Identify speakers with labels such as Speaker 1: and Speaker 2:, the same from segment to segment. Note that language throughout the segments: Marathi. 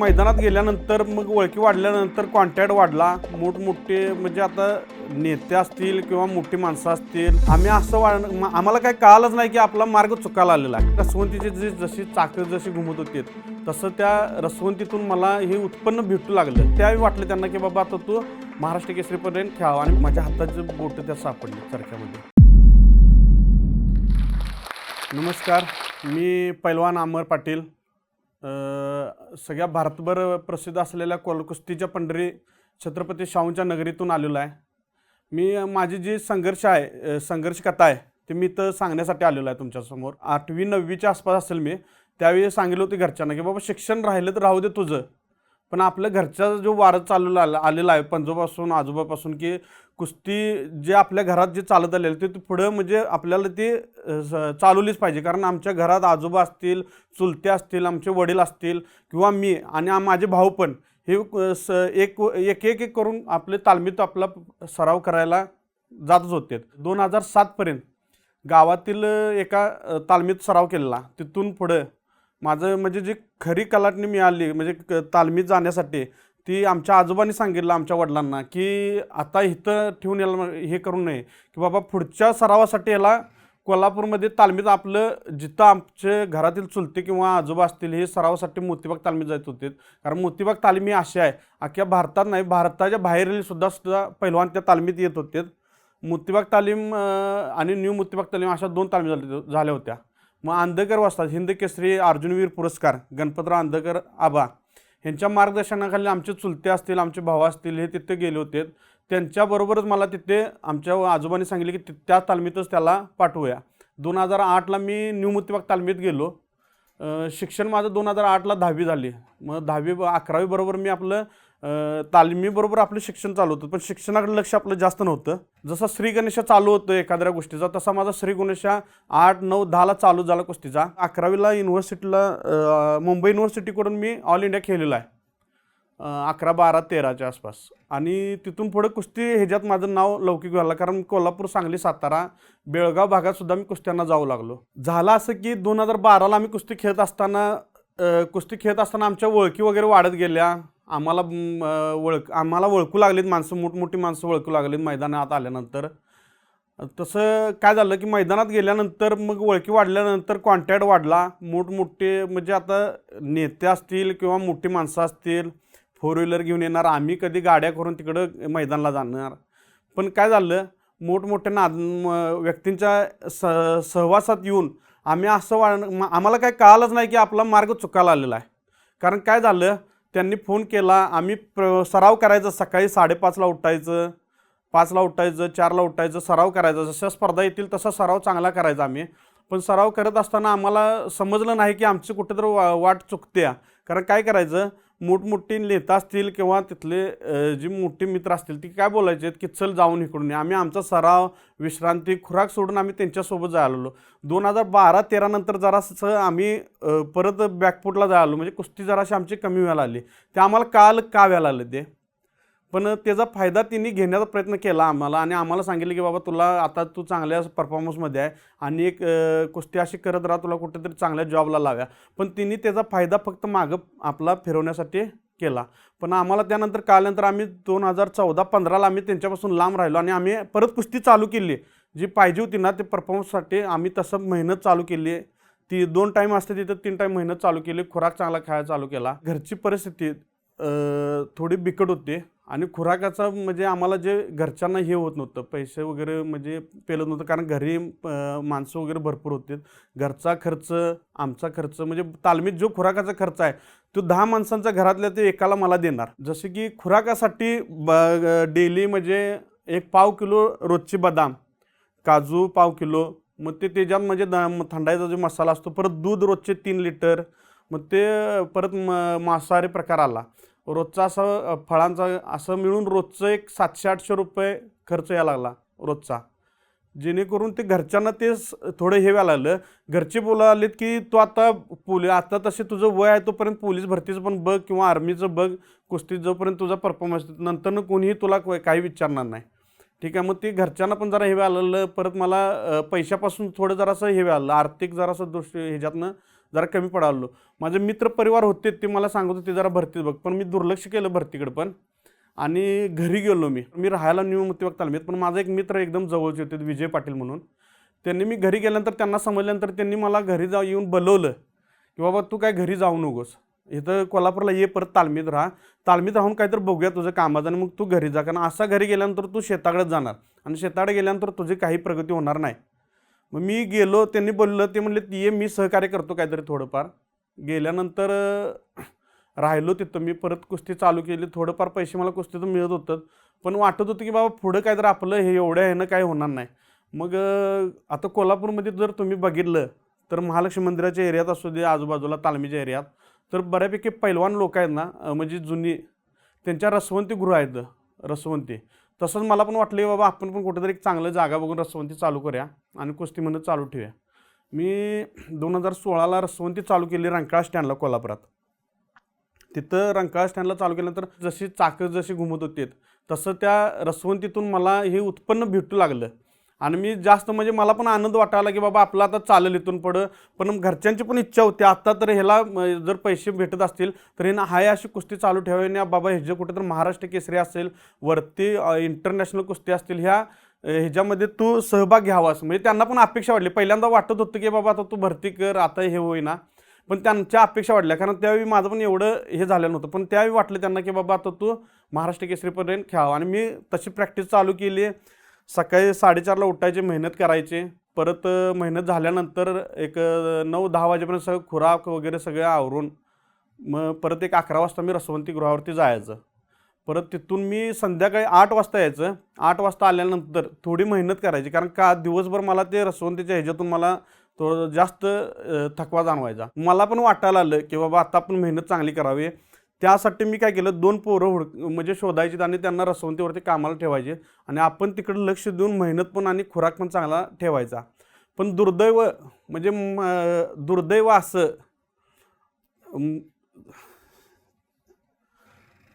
Speaker 1: मैदानात गेल्यानंतर मग ओळखी वाढल्यानंतर कॉन्टॅक्ट वाढला. मोठमोठे म्हणजे आता नेते असतील किंवा मोठी माणसं असतील आम्ही असं वाढ आम्हाला काही कळालंच नाही की आपला मार्ग चुकायला आलेला आहे. रसवंतीची जी जशी चाकं जशी घुमत होती तसं त्या रसवंतीतून मला हे उत्पन्न भेटू लागलं. त्यावेळी वाटलं त्यांना की बाबा आता तू महाराष्ट्र केसरीपर्यंत खेळावा आणि माझ्या हाताचे बोट त्या सापडली चरख्यामध्ये. नमस्कार. मी पैलवान अमर पाटील. सगळ्या भारतभर प्रसिद्ध असलेल्या कोल कुस्तीच्या पंढरी छत्रपती शाहूंच्या नगरीतून आलेलो आहे. मी माझी जी संघर्ष आहे संघर्ष कथा आहे ती मी तर सांगण्यासाठी आलेलो आहे तुमच्यासमोर. आठवी नववीच्या आसपास असेल मी त्यावेळी सांगितलं होतं घरच्यांना की बाबा शिक्षण राहिलं तर राहू दे तुझं. पण आपल्या घरचा जो वारं चालू आला आलेला आहे पंजोबापासून आजोबापासून की कुस्ती जे आपल्या घरात जे चालत आलेलं ते ते पुढं म्हणजे आपल्याला ते स- चालवलीच पाहिजे. कारण आमच्या घरात आजोबा असतील चुलते असतील आमचे वडील असतील किंवा मी आणि माझे भाऊ पण हे स एक एक एक एक करून आपले तालमीत आपला सराव करायला जातच होते. दोन हजार सातपर्यंत गावातील एका तालमीत सराव केलेला. तिथून पुढं माझं म्हणजे जी खरी कलाटणी मिळाली म्हणजे क- तालमीत जाण्यासाठी ती आमच्या आजोबांनी सांगितलं आमच्या वडिलांना की आता इथं ठेवून याला हे करू नये. की बाबा पुढच्या सरावासाठी याला कोल्हापूरमध्ये तालमीत आपलं जिथं आमचे घरातील चुलते किंवा आजोबा असतील हे सरावासाठी मोतीबाग तालमीत जात होते. कारण मोतीबाग तालीम ही अशी आहे अख्ख्या भारतात नाही भारताच्या बाहेरील सुद्धा सुद्धा पहिलवान त्या तालमीत येत होते. मोतीबाग तालीम आणि न्यू मोतीबाग तालीम अशा दोन तालमी झाल्या झाल्या होत्या. मग अंधकर वाचतात. हिंद केसरी अर्जुनवीर पुरस्कार गणपतराव अंधकर आबा यांच्या मार्गदर्शनाखाली आमचे चुलते असतील आमचे भाऊ असतील हे तिथे गेले होते. त्यांच्याबरोबरच मला तिथे आमच्या आजोबांनी सांगितले की त्या तालमीतच त्याला पाठवूया. दोन हजार आठला मी न्यू मुत्तिबाग तालमीत गेलो. शिक्षण माझं दोन हजार आठला दहावी झाली. मग दहावी अकरावी बरोबर मी आपलं तालमीबरोबर आपलं शिक्षण चालू होतं पण शिक्षणाकडे लक्ष आपलं जास्त नव्हतं. जसं श्री गणेशा चालू होतं एखाद्या गोष्टीचा तसा माझा श्री गणेशा आठ नऊ दहाला चालू झाला कुस्तीचा. अकरावीला युनिव्हर्सिटीला मुंबई युनिव्हर्सिटीकडून मी ऑल इंडिया खेळलेला आहे. अकरा बारा तेराच्या आसपास. आणि तिथून पुढे कुस्ती ह्याच्यात माझं नाव लौकिक झालं कारण कोल्हापूर सांगली सातारा बेळगाव भागातसुद्धा मी कुस्त्यांना जाऊ लागलो. झालं असं की दोन हजार बाराला आम्ही कुस्ती खेळत असताना कुस्ती खेळत असताना आमच्या ओळखी वगैरे वाढत गेल्या. आम्हाला ओळख आम्हाला ओळखू लागलीत माणसं मोठमोठी माणसं ओळखू लागलीत मैदानात आल्यानंतर. तसं काय झालं की मैदानात गेल्यानंतर मग ओळखी वाढल्यानंतर कॉन्टॅक्ट वाढला. मोठमोठे म्हणजे आता नेते असतील किंवा मोठी माणसं असतील फोर व्हीलर घेऊन येणार आम्ही कधी गाड्या करून तिकडं मैदानाला जाणार. पण काय झालं मोठमोठ्या नाद व्यक्तींच्या स सहवासात येऊन आम्ही असं वाढ आम्हाला काय कळालंच नाही की आपला मार्ग चुकायला आलेला आहे. कारण काय झालं त्यांनी फोन केला आम्ही प्र सराव करायचा सकाळी साडेपाचला उठायचं पाचला उठायचं चारला उठायचं सराव करायचा जशा स्पर्धा येतील तसा सराव चांगला करायचा आम्ही पण सराव करत असताना आम्हाला समजलं नाही की आमची कुठेतरी वा वाट चुकते आहे. कारण काय करायचं मोठमोठी नेता असतील किंवा तिथले जी मोठी मित्र असतील ती काय बोलायचे की चल जाऊन इकडून ये. आम्ही आमचा सराव विश्रांती खुराक सोडून आम्ही त्यांच्यासोबत जायला आलो दोन हजार बारा तेरा नंतर जरासं आम्ही परत बॅकफुटला जायला आलो. म्हणजे कुस्ती जराशी आमची कमी व्हायला आली ते आम्हाला काल का व्हायला आलं ते? पण त्याचा फायदा तिने घेण्याचा प्रयत्न केला आम्हाला आणि आम्हाला सांगितलं की बाबा तुला आता तू चांगल्या परफॉर्मन्समध्ये आहे आणि एक कुस्ती अशी करत राहा तुला कुठेतरी चांगल्या जॉबला लाव्या. पण तिने त्याचा फायदा फक्त मागं आपला फिरवण्यासाठी केला. पण आम्हाला त्यानंतर कळल्यानंतर आम्ही दोन हजार चौदा पंधराला आम्ही त्यांच्यापासून लांब राहिलो आणि आम्ही परत कुस्ती चालू केली. जी पाहिजे होती ना ते परफॉर्मन्ससाठी आम्ही तसं मेहनत चालू केली. ती दोन टाईम असते तिथं तीन टाईम मेहनत चालू केली खुराक चांगला खायला चालू केला. घरची परिस्थिती थोडी बिकट होती आणि खुराकाचा म्हणजे आम्हाला जे घरच्यांना हे होत नव्हतं पैसे वगैरे म्हणजे पेलत नव्हतं कारण घरी माणसं वगैरे भरपूर होते. घरचा खर्च आमचा खर्च म्हणजे तालमीत जो खुराकाचा खर्च आहे तो दहा माणसांचा घरातल्या ते एकाला मला देणार. जसे की खुराकासाठी ब डेली म्हणजे एक पाव किलो रोजची बदाम काजू पाव किलो मग ते त्याच्यात म्हणजे द थंडाईचा जो मसाला असतो परत दूध रोजचे तीन लिटर मग ते परत म मांसाहारी प्रकार आला. रोजचा असं फळांचा असं मिळून रोजचं एक सातशे आठशे रुपये खर्च यायला लागला रोजचा. जेणेकरून ते घरच्यांना ते थोडं हे व्हायला लागलं. घरचे बोलायला आलेत की तू आता पोली आता तसे तुझं वय आहे तोपर्यंत पोलीस भरतीचं पण बघ किंवा आर्मीचं बघ कुस्तीत जोपर्यंत तुझा परफॉर्मन्स नंतरनं कोणीही तुला काही विचारणार नाही. ठीक आहे मग ते घरच्यांना पण जरा हे व्हायला लागलं. परत मला पैशापासून थोडं जरासं हे व्हायला आर्थिक जरासं दृष्टी ह्याच्यातनं जरा कमी पडालो माझे मित्र परिवार होते ते मला सांगत होते जरा भरतीत बघ. पण मी दुर्लक्ष केलं भरतीकडे पण. आणि घरी गेलो मी. मी राहायला न्यू मतिवाक तालमीत पण माझा एक मित्र एकदम जवळचे होते विजय पाटील म्हणून. त्यांनी मी घरी गेल्यानंतर त्यांना समजल्यानंतर त्यांनी मला घरी जाऊ येऊन बोलवलं की बाबा तू काय घरी जाऊ नकोस. इथं कोल्हापूरला ये परत तालमीत राहा. तालमीत राहून काहीतरी बघूया तुझं कामाचं आणि मग तू घरी जा. कारण असा घरी गेल्यानंतर तू शेताकडे जाणार. आणि शेताकडे गेल्यानंतर तुझी काही प्रगती होणार नाही. मग मी गेलो त्यांनी बोललं ते म्हणले ये मी सहकार्य करतो काहीतरी थोडंफार. गेल्यानंतर राहिलो तिथं मी परत कुस्ती चालू केली. थोडंफार पैसे मला कुस्तीतून मिळत होतं. पण वाटत होतं की बाबा पुढं काहीतरी आपलं हे एवढ्या ह्यानं काय होणार नाही. मग आता कोल्हापूरमध्ये जर तुम्ही बघितलं तर महालक्ष्मी मंदिराच्या एरियात असू दे आजूबाजूला तालमीच्या एरियात तर बऱ्यापैकी पैलवान लोक आहेत ना म्हणजे जुनी त्यांच्या रसवंती गृह आहेत रसवंती. तसंच मला पण वाटलं बाबा आपण पण कुठेतरी एक चांगलं जागा बघून रसवंती चालू करूया आणि कुस्ती म्हणून चालू ठेवूया. मी दोन हजार सोळाला रसवंती चालू केली रंकाळा स्टँडला कोल्हापुरात. तिथं रंकाळा स्टँडला चालू केल्यानंतर जशी चाकं जशी घुमत होती तसं त्या रसवंतीतून मला हे उत्पन्न भेटू लागलं. आणि मी जास्त म्हणजे मला पण आनंद वाटायला की बाबा आपलं आता चालेल इथून पुढं. पण घरच्यांची पण इच्छा होती. आत्ता तर ह्याला जर पैसे भेटत असतील तर हे ना हाय अशी कुस्ती चालू ठेवावी आणि बाबा ह्याचे कुठे तर महाराष्ट्र केसरी असेल वरती इंटरनॅशनल कुस्ती असतील ह्या ह्याच्यामध्ये तू सहभाग घ्यावास. म्हणजे त्यांना पण अपेक्षा वाढली. पहिल्यांदा वाटत होतं की बाबा आता तू भरती कर आता हे होईना. पण त्यांच्या अपेक्षा वाढल्या. कारण त्यावेळी माझं पण एवढं हे झालं नव्हतं. पण त्यावेळी वाटलं त्यांना की बाबा आता तू महाराष्ट्र केसरीपर्यंत खेळावं. आणि मी तशी प्रॅक्टिस चालू केली सकाळी साडेचारला उठायचे मेहनत करायचे. परत मेहनत झाल्यानंतर एक नऊ दहा वाजेपर्यंत सगळं खुराक वगैरे सगळं आवरून मग परत एक अकरा वाजता मी रसवंती गृहावरती जायचं. परत तिथून मी संध्याकाळी आठ वाजता यायचं. आठ वाजता आल्यानंतर थोडी मेहनत करायची कारण का दिवसभर मला ते रसवंतीच्या ह्याच्यातून मला थोडं जास्त थकवा जाणवायचा. मला पण वाटायला आलं की बाबा आता आपण मेहनत चांगली करावी. त्यासाठी मी काय केलं दोन पोरं हुड म्हणजे शोधायची आणि त्यांना रसवंतीवरती कामाला ठेवायचे आणि आपण तिकडे लक्ष देऊन मेहनत पण आणि खुराक पण चांगला ठेवायचा. पण दुर्दैव म्हणजे दुर्दैव असं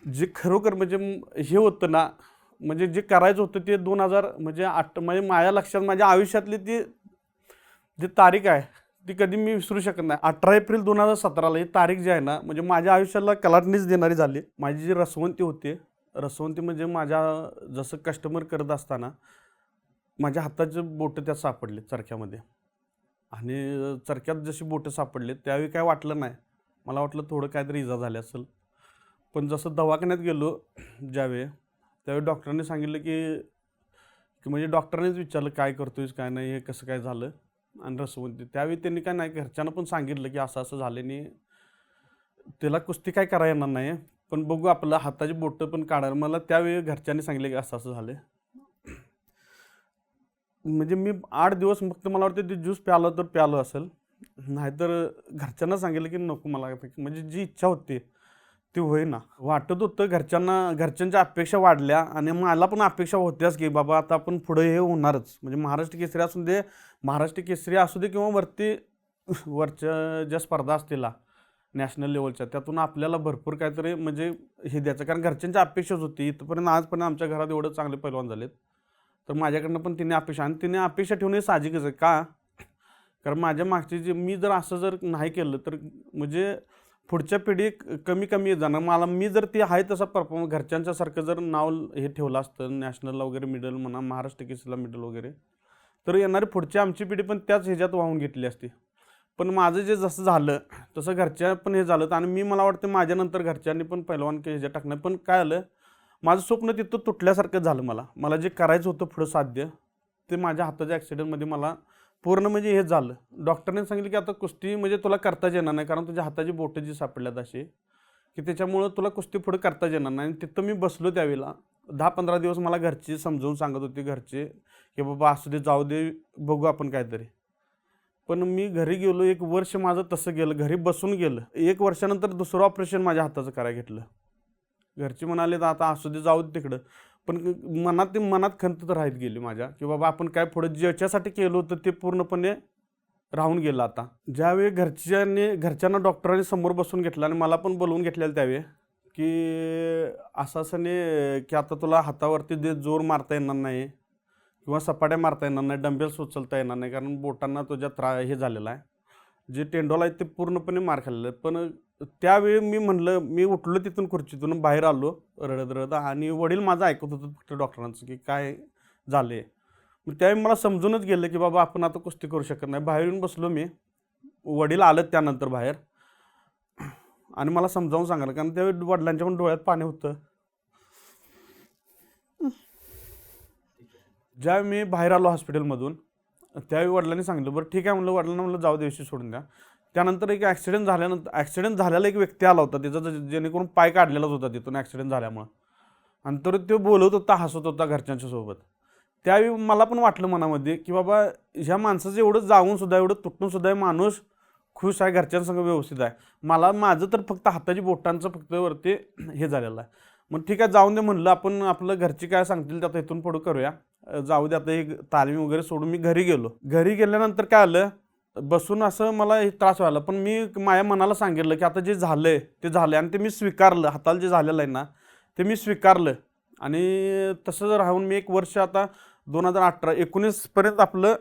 Speaker 1: जे खरोखर म्हणजे हे होतं ना म्हणजे जे करायचं होतं ते दोन हजार म्हणजे आठ म्हणजे माझ्या लक्षात माझ्या आयुष्यातली ती जी तारीख आहे ती कधी मी विसरू शकत नाही. अठरा एप्रिल दोन हजार सतराला ही तारीख जी आहे ना म्हणजे माझ्या आयुष्याला कलाटणीच देणारी झाली. माझी जी रसवंती होती रसवंती म्हणजे माझ्या जसं कस्टमर करत असताना माझ्या हाताचे बोटं त्यात सापडले चरख्यामध्ये. आणि चरख्यात जशी बोटं सापडले त्यावेळी काय वाटलं नाही. मला वाटलं थोडं काहीतरी इजा झाली असेल. पण जसं दवाखान्यात गेलो ज्यावेळी त्यावेळी डॉक्टरांनी सांगितलं की की म्हणजे डॉक्टरांनीच विचारलं काय करतोयस काय नाही हे कसं काय झालं? आणि रसवंती त्यावेळी त्यांनी काय नाही घरच्यांना पण सांगितलं की असं असं झालं नाही त्याला कुस्ती काय करा येणार नाही. पण बघू आपलं हाताची बोटं पण काढायला. मला त्यावेळी घरच्यांनी सांगितलं की असं असं झालं. म्हणजे मी आठ दिवस फक्त मला वाटतं ते ज्यूस प्यालं तर प्यालं असेल. नाहीतर घरच्यांना सांगितलं की नको मला. म्हणजे जी इच्छा होती ते होईना वाटत होतं घरच्यांना घरच्यांच्या अपेक्षा वाढल्या आणि मला पण अपेक्षा होत्याच की बाबा आता आपण पुढे हे होणारच. म्हणजे महाराष्ट्र केसरी असू दे महाराष्ट्र केसरी असू दे किंवा वरती वरच्या ज्या स्पर्धा असतील नॅशनल लेवलच्या त्यातून आपल्याला भरपूर काहीतरी म्हणजे हे द्यायचं. कारण घरच्यांची अपेक्षाच होती. इथपर्यंत आजपर्यंत आमच्या घरात एवढं चांगले पैलवान झालेत. तर माझ्याकडनं पण तिने अपेक्षा आणि तिने अपेक्षा ठेवणे साहजिकच आहे. का? कारण माझ्या मागची जे मी जर असं जर नाही केलं तर म्हणजे पुढच्या पिढी कमी कमी जाणार. मला मी जर ती आहे तसा परफॉर्म घरच्यांच्यासारखं जर नाव हे ठेवलं असतं नॅशनलला वगैरे मिडल म्हणा महाराष्ट्र केसरीला मिडल वगैरे तर येणारी पुढची आमची पिढी पण त्याच ह्याच्यात वाहून घेतली असती. पण माझं जे जसं झालं तसं घरच्या पण हे झालं. आणि मी मला वाटतं माझ्यानंतर घरच्यांनी पण पहिलवान के ह्याच्यात टाकणार पण काय आलं माझं स्वप्न तिथं तुटल्यासारखं झालं मला. मला जे करायचं होतं पुढं साध्य ते माझ्या हाताच्या ॲक्सिडेंटमध्ये मला पूर्ण म्हणजे हे झालं. डॉक्टरने सांगितलं की आता कुस्ती म्हणजे तुला करताच येणार नाही कारण तुझ्या हाताची बोटं जी सापडल्यात अशी की त्याच्यामुळं तुला कुस्ती पुढे करताच येणार नाही. आणि तिथं मी बसलो त्यावेळेला दहा पंधरा दिवस मला घरची समजावून सांगत होती घरचे की बाबा असू दे जाऊ दे बघू आपण काहीतरी. पण मी घरी गेलो एक वर्ष माझं तसं गेलं घरी बसून गेलं. एक वर्षानंतर दुसरं ऑपरेशन माझ्या हाताचं करायला घेतलं. घरचे म्हणाले तर आता असू दे जाऊ दे तिकडं. पण मनात ते मनात खंत तर राहत गेली माझ्या की बाबा आपण काय पुढं ज्याच्यासाठी केलं होतं ते पूर्णपणे राहून गेलं आता ज्यावेळी घरच्यांनी घरच्यांना डॉक्टरांनी समोर बसून घेतलं आणि मला पण बोलवून घेतलेलं त्यावेळी की असं असं नाही की आता तुला हातावरती जे जोर मारता येणार नाही किंवा सपाट्या मारता येणार नाही डंबेल्स उचलता येणार नाही कारण बोटांना तुझ्या त्रा हे झालेला आहे जे टेंडोला आहेत ते पूर्णपणे मार खाल्लेलं आहे. पण त्यावेळी मी म्हणलं मी उठलो तिथून खुर्चीतून बाहेर आलो रडत रडत आणि वडील माझं ऐकत होतं फक्त डॉक्टरांचं की काय झालं मग त्यावेळी मला समजूनच गेलं की बाबा आपण आता कुस्ती करू शकत नाही. बाहेर येऊन बसलो मी. वडील आलं त्यानंतर बाहेर. आणि मला समजावून सांगायला कारण त्यावेळी वडिलांच्या पण डोळ्यात पाणी होतं. ज्यावेळी मी बाहेर आलो हॉस्पिटलमधून त्यावेळी वडिलांनी सांगितलं बरं ठीक आहे. म्हणलं वडिलांना म्हणलं जाऊ दे विषय सोडून द्या. त्यानंतर एक ॲक्सिडेंट झाल्यानंतर ॲक्सिडेंट झालेला एक व्यक्ती आला होता त्याचा जेणेकरून पाय काढलेलाच होता तिथून ॲक्सिडेंट झाल्यामुळं. आणि तर तो बोलत होता हसत होता घरच्यांच्या सोबत. त्यावेळी मला पण वाटलं मनामध्ये की बाबा ह्या माणसाचं एवढं जाऊन सुद्धा एवढं तुटून सुद्धा माणूस खुश आहे घरच्यांसंग व्यवस्थित आहे. मला माझं तर फक्त हाताची बोटांचं फक्त वरती हे झालेलं आहे. मग ठीक आहे जाऊन दे म्हणलं आपण आपलं घरची काय सांगतील ते आता इथून पुढं करूया. जाऊ दे आता हे तालीम वगैरे सोडून मी घरी गेलो. घरी गेल्यानंतर काय आलं? बसून असं मला त्रास व्हायला पण मी माझ्या मनाला सांगितलं की आता जे झालं आहे ते झालंय आणि ते मी स्वीकारलं. हाताला जे झालेलं आहे ना ते मी स्वीकारलं. आणि तसं राहून मी एक वर्ष आता दोन हजार अठरा एकोणीसपर्यंत आपलं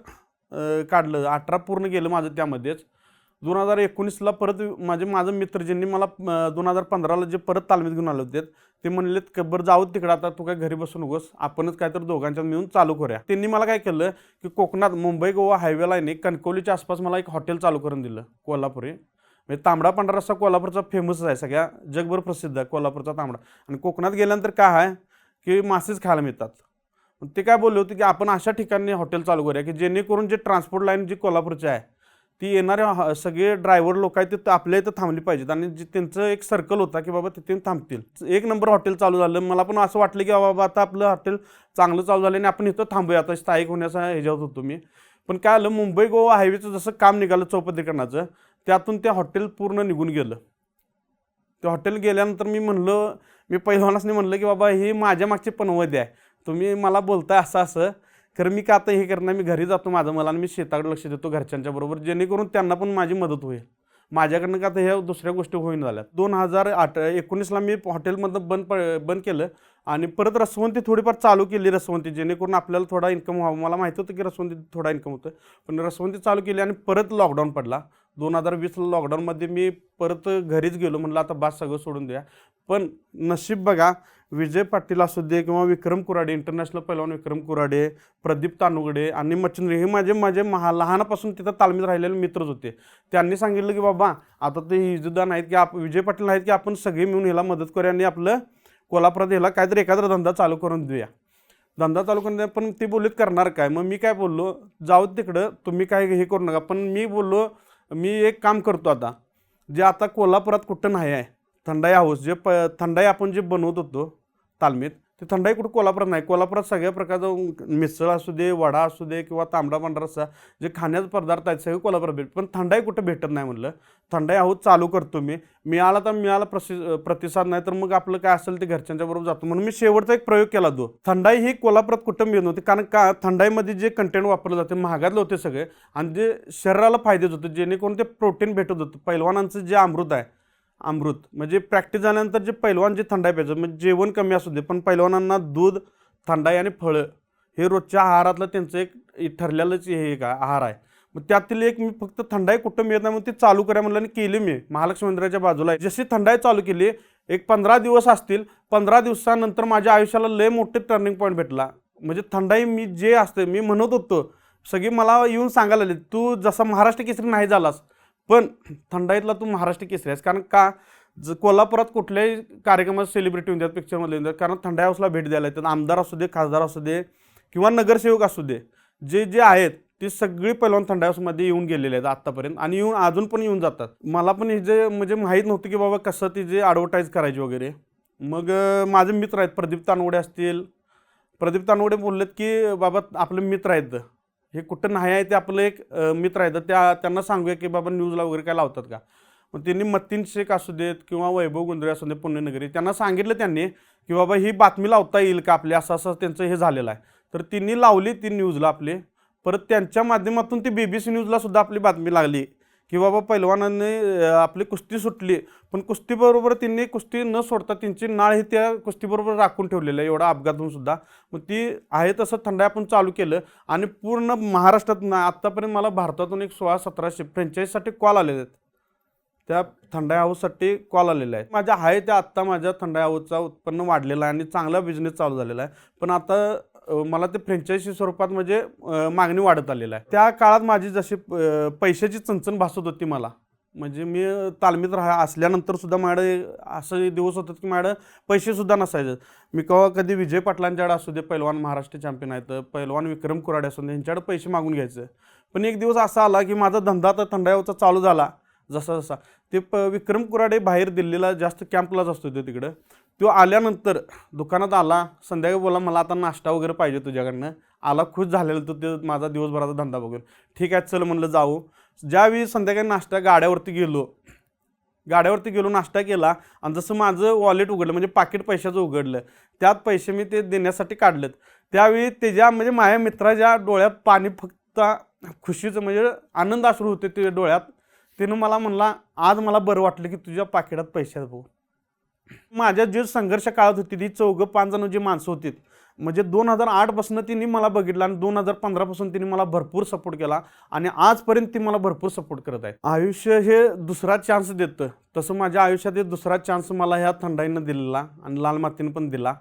Speaker 1: काढलं. अठरा पूर्ण गेलं माझं त्यामध्येच. दोन हजार एकोणीसला परत माझे माझं मित्र ज्यांनी मला दोन हजार पंधराला जे परत तालमीत घेऊन आले होते ते म्हणलेत "क- बरं जाऊ तिकडं आता तू काय घरी बसू नकोस आपणच काय तर दोघांच्यात मिळून चालू करूया. त्यांनी मला काय केलं की कोकणात मुंबई गोवा हायवेला आहे कणकवलीच्या आसपास मला एक हॉटेल चालू करून दिलं कोल्हापुरी. म्हणजे तांबडा पांढरा रस्सा कोल्हापूरचा फेमसच आहे सगळ्या जगभर प्रसिद्ध आहे कोल्हापूरचा तांबडा. आणि कोकणात गेल्यानंतर काय आहे की मासेच खायला मिळतात. मग ते काय बोलले होते की आपण अशा ठिकाणी हॉटेल चालू करूया की जेणेकरून जे ट्रान्सपोर्ट लाईन जी कोल्हापूरची आहे ती येणारे ह- सगळे ड्रायव्हर लोक आहेत ते आपल्या इथं थांबली पाहिजेत. आणि जे त्यांचं एक सर्कल होता की बाबा तिथे थांबतील. एक नंबर हॉटेल चालू झालं. मला पण असं वाटलं की बाबा आता आपलं हॉटेल चांगलं चालू झालं आणि आपण इथं थांबूया. आता स्थायिक होण्याचा ह्याच्यावर होतो मी. पण काय आलं मुंबई गोवा हायवेचं जसं काम निघालं चौपदरीकरणाचं त्यातून ते हॉटेल पूर्ण निघून गेलं. ते हॉटेल गेल्यानंतर मी म्हणलं मी पहिलवानासनी म्हणलं की बाबा हे माझ्या मागचे पनवती आहे. तुम्ही मला बोलताय असं असं. खरं मी का आता हे करणार मी घरी जातो माझं मला आणि मी शेताकडे लक्ष देतो घरच्यांच्या बरोबर. जेणेकरून त्यांना पण माझी मदत होईल. माझ्याकडनं का आता ह्या दुसऱ्या गोष्टी होईन झाल्या दोन हजार आठ एकोणीसला मी हॉटेलमधलं बंद प- बंद केलं आणि परत रसवंती थोडीफार चालू केली रसवंती जेणेकरून आपल्याला थोडा इन्कम व्हावा. मला माहिती होतं की रसवंती थोडा इन्कम होतं पण रसवंती चालू केली आणि परत लॉकडाऊन पडला. दोन हजार वीसला लॉकडाऊनमध्ये मी परत घरीच गेलो. म्हणलं आता बास सगळं सोडून द्या पण नशीब बघा विजय पाटील असू दे किंवा विक्रम कुराडे इंटरनॅशनल पैलवान विक्रम कुराडे प्रदीप तानुगडे आणि मच्छिंद्र हे माझे माझे महा लहानापासून तिथं तालमीत राहिलेले मित्रच होते. त्यांनी सांगितलं की बाबा आता ते हिजुदा नाहीत की आप विजय पाटील आहेत की आपण सगळे मिळून ह्याला मदत करूया आणि आपलं कोल्हापुरात ह्याला काहीतरी एखादा धंदा चालू करून देऊया. धंदा चालू करून द्या पण ते बोलीत करणार काय? मग मी काय बोललो जाऊ तिकडं तुम्ही काय हे करू नका. पण मी बोललो मी एक काम करतो आता. जे आता कोल्हापुरात कुठं नाही आहे थंडाई हाऊस जे प थंडाई आपण जे बनवत होतो तालमीत ते थंडाई कुठं कोल्हापुरात नाही. कोल्हापुरात सगळ्या प्रकारचं मिसळ असू दे वडा असू दे किंवा तांबडा पांढरा रस्सा जे खाण्याचे पदार्थ आहेत सगळे कोल्हापुरात भेट पण थंडाई कुठं भेटत नाही म्हणलं. थंडाई आहोत चालू करतो मी. मिळाला तर मिळाला प्रसि प्रतिसाद नाही तर मग आपलं काय असेल ते घरच्यांच्या बरोबर जातो. म्हणून मी शेवटचा एक प्रयोग केला तो. थंडाई ही कोल्हापुरात कुठं मिळत नव्हती कारण का थंडाईमध्ये जे कंटेंट वापरलं जाते महागातले होते सगळे. आणि जे शरीराला फायदेच होते जेणेकरून ते प्रोटीन भेटत होतं. पैलवानांचं जे अमृत आहे अमृत. म्हणजे प्रॅक्टिस झाल्यानंतर जे पैलवान जे थंडाई प्यायचं म्हणजे जेवण कमी असू दे पण पैलवानांना दूध थंडाई आणि फळं हे रोजच्या आहारातलं त्यांचं एक ठरलेलंच हे एक आहार आहे. मग त्यातील एक मी फक्त थंडाई कुठं मिळत नाही मग ते चालू करा म्हणलं आणि केली मी. महालक्ष्मी मंदिराच्या बाजूला जशी थंडाई चालू केली एक पंधरा दिवस असतील पंधरा दिवसानंतर माझ्या आयुष्याला लय मोठे टर्निंग पॉईंट भेटला. म्हणजे थंडाई मी जे असते मी म्हणत होतो सगळी मला येऊन सांगायला आले तू जसा महाराष्ट्र केसरी नाही झालास पण थंडाईतला तू महाराष्ट्र केसरी आहेस कारण का? ज कोल्हापुरात कुठल्याही कार्यक्रमात सेलिब्रिटी होऊन द्यात पिक्चरमध्ये येऊन द्यात कारण थंडाई हाऊसला भेट द्यायला येतात. आमदार असू दे खासदार असू दे किंवा नगरसेवक असू दे जे जे आहेत ती सगळी पहिलवान थंडाई हाऊसमध्ये येऊन गेलेले आहेत आत्तापर्यंत आणि येऊन अजून पण येऊन जातात. मला पण हे जे म्हणजे माहीत नव्हतं की बाबा कसं ती जे ॲडव्हर्टाईज करायची वगैरे. मग माझे मित्र आहेत प्रदीप तानवडे असतील. प्रदीप तानवडे बोललेत की बाबा आपले मित्र आहेत. हे कुठं नाही आहे ते आपलं एक मित्र मित्र आहेत त्या त्यांना सांगूया की बाबा न्यूजला वगैरे काय लावतात का? मग त्यांनी मतीन शेख असू देत किंवा वैभव गुंद्रे असू दे पुण्यनगरी त्यांना सांगितलं त्यांनी की बाबा ही बातमी लावता येईल का आपली? असं असं त्यांचं हे झालेलं आहे. तर तिन्ही लावली ती न्यूजला आपली. परत त्यांच्या माध्यमातून ती बी बी सी न्यूजला सुद्धा आपली बातमी लागली. की बाबा पैलवानांनी आपली कुस्ती सुटली पण कुस्तीबरोबर त्यांनी कुस्ती न सोडता त्यांची नाळ ही त्या कुस्तीबरोबर राखून ठेवलेलं आहे एवढा अपघातून सुद्धा. मग ती आहे तसं थंडाई आपण चालू केलं आणि पूर्ण महाराष्ट्रात ना आत्तापर्यंत मला भारतातून एक सोळा सतराशे फ्रँचाईजसाठी कॉल आलेले आहेत. त्या थंडाई हाऊससाठी कॉल आलेला आहे माझ्या आहे त्या आत्ता माझ्या थंडाई हाऊसचा उत्पन्न वाढलेला आहे आणि चांगला बिझनेस चालू झालेला आहे. पण आता मला ते फ्रँचायझी स्वरूपात म्हणजे मागणी वाढत आलेलं आहे. त्या काळात माझी जशी पैशाची चणचण भासत होती मला. म्हणजे मी तालमीत राहा असल्यानंतर सुद्धा माझ्याकडे असं दिवस होतात की माझ्याकडे पैसेसुद्धा नसायचे. मी केव्हा कधी विजय पाटलांच्याकडे असू दे पैलवान महाराष्ट्र चॅम्पियन आहेत पैलवान विक्रम कुराडे असू दे यांच्याकडे पैसे मागून घ्यायचे. पण एक दिवस असा आला की माझा धंदा तर थंडाईचा चालू झाला जसा जसा ते प विक्रम कुराडे बाहेर दिल्लीला जास्त कॅम्पलाच असतो ते तिकडं. तो आल्यानंतर दुकानात आला संध्याकाळी बोला मला आता नाश्ता वगैरे पाहिजे तुझ्याकडनं. आला खुश झालेला तो ते माझा दिवसभराचा धंदा बघून. ठीक आहे चल म्हणलं जाऊ. ज्यावेळी संध्याकाळी नाश्ता गाड्यावरती गेलो गाड्यावरती गेलो नाश्ता केला आणि जसं माझं वॉलेट उघडलं म्हणजे पाकिट पैशाचं उघडलं त्यात पैसे मी ते देण्यासाठी काढलेत. त्यावेळी त्याच्या म्हणजे माझ्या मित्राच्या डोळ्यात पाणी फक्त खुशीचं म्हणजे आनंद अश्रू होते ते डोळ्यात. त्यानं मला म्हणला आज मला बरं वाटलं की तुझ्या पाकिटात पैसे आहेत भाऊ. माझ्या जे संघर्ष काळात होती ती चौघं पाच जण जी माणसं होती म्हणजे दोन हजार आठपासून तिने मला बघितलं आणि दोन हजार पंधरापासून तिने मला भरपूर सपोर्ट केला आणि आजपर्यंत ती मला भरपूर सपोर्ट करत आहे. आयुष्य हे दुसरा चान्स देतं. तसं माझ्या आयुष्यात दुसरा चान्स मला ह्या थंडाईनं दिलेला आणि लाल मातीनं पण दिला.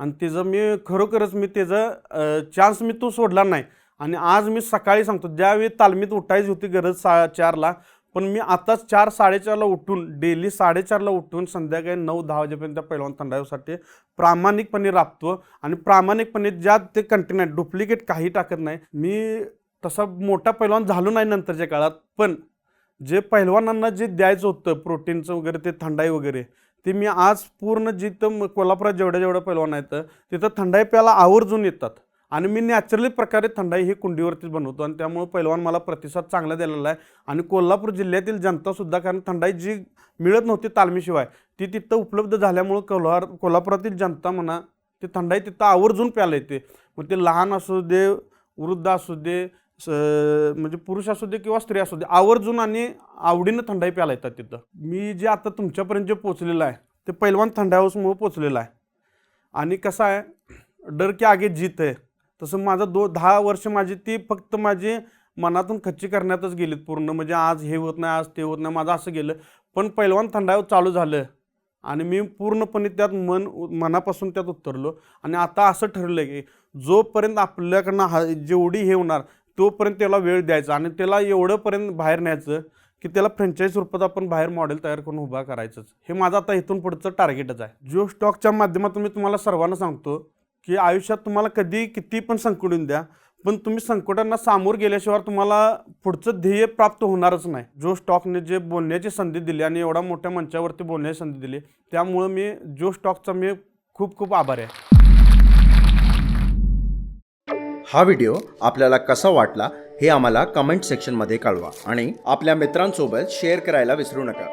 Speaker 1: आणि त्याचं मी खरोखरच मी त्याचं चान्स मी तो सोडला नाही. आणि आज मी सकाळी सांगतो ज्यावेळी तालमीत उठायची होती गरज सा चारला पण मी आताच चार साडेचारला उठून डेली साडेचारला उठून संध्याकाळी नऊ दहा वाजेपर्यंत पैलवान थंडाईसाठी प्रामाणिकपणे राबतो आणि प्रामाणिकपणे ज्या ते कंटेन डुप्लिकेट काही टाकत नाही. मी तसा मोठा पैलवान झालो नाही नंतरच्या काळात पण जे पैलवानांना जे द्यायचं होतं प्रोटीनचं वगैरे ते थंडाई वगैरे ते मी आज पूर्ण जिथं कोल्हापुरात जेवढ्या जेवढ्या पैलवान आहेत तिथं थंडाई प्यायला आवर्जून येतात. आणि मी नॅचरली प्रकारे थंडाई ही कुंडीवरतीच बनवतो आणि त्यामुळे पैलवान मला प्रतिसाद चांगला दिलेला आहे. आणि कोल्हापूर जिल्ह्यातील जनतासुद्धा कारण थंडाई जी मिळत नव्हती तालमीशिवाय ती तिथं उपलब्ध झाल्यामुळं कोल्हार कोल्हापुरातील जनता म्हणा ती थंडाई तिथं आवर्जून प्यायला येते. मग ते लहान असू दे वृद्ध असू दे स म्हणजे पुरुष असू दे किंवा स्त्री असू दे आवर्जून आणि आवडीनं थंडाई प्यायला येतात तिथं. मी जे आता तुमच्यापर्यंत जे पोचलेलं आहे ते पैलवान थंडाई हाऊसमुळं पोचलेलं आहे. आणि कसं आहे डर की आगे जीत आहे. तसं माझं दो दहा वर्ष माझी ती फक्त माझी मनातून खच्ची करण्यातच गेलीत पूर्ण. म्हणजे आज हे होत नाही आज ते होत नाही माझं असं गेलं. पण पैलवान थंडाव चालू झालं आणि मी पूर्णपणे त्यात मन मनापासून त्यात उतरलो. आणि आता असं ठरलं की जोपर्यंत आपल्याकडनं हा जेवढी हे होणार तोपर्यंत त्याला वेळ द्यायचा आणि त्याला एवढंपर्यंत बाहेर न्यायचं की त्याला फ्रँचाईज रूपात आपण बाहेर मॉडेल तयार करून उभा करायचंच. हे माझं आता इथून पुढचं टार्गेटच आहे. जिओ स्टॉकच्या माध्यमातून मी तुम्हाला सर्वांना सांगतो की आयुष्यात तुम्हाला कधी किती पण संकट येऊन द्या पण तुम्ही संकटांना सामोर गेल्याशिवाय तुम्हाला पुढचं ध्येय प्राप्त होणारच नाही. जो स्टॉकने जे बोलण्याची संधी दिली आणि एवढा मोठ्या मंचावरती बोलण्याची संधी दिली त्यामुळं मी जो स्टॉकचा मी खूप खूप आभार आहे.
Speaker 2: हा व्हिडिओ आपल्याला कसा वाटला हे आम्हाला कमेंट सेक्शनमध्ये कळवा आणि आपल्या मित्रांसोबत शेअर करायला विसरू नका.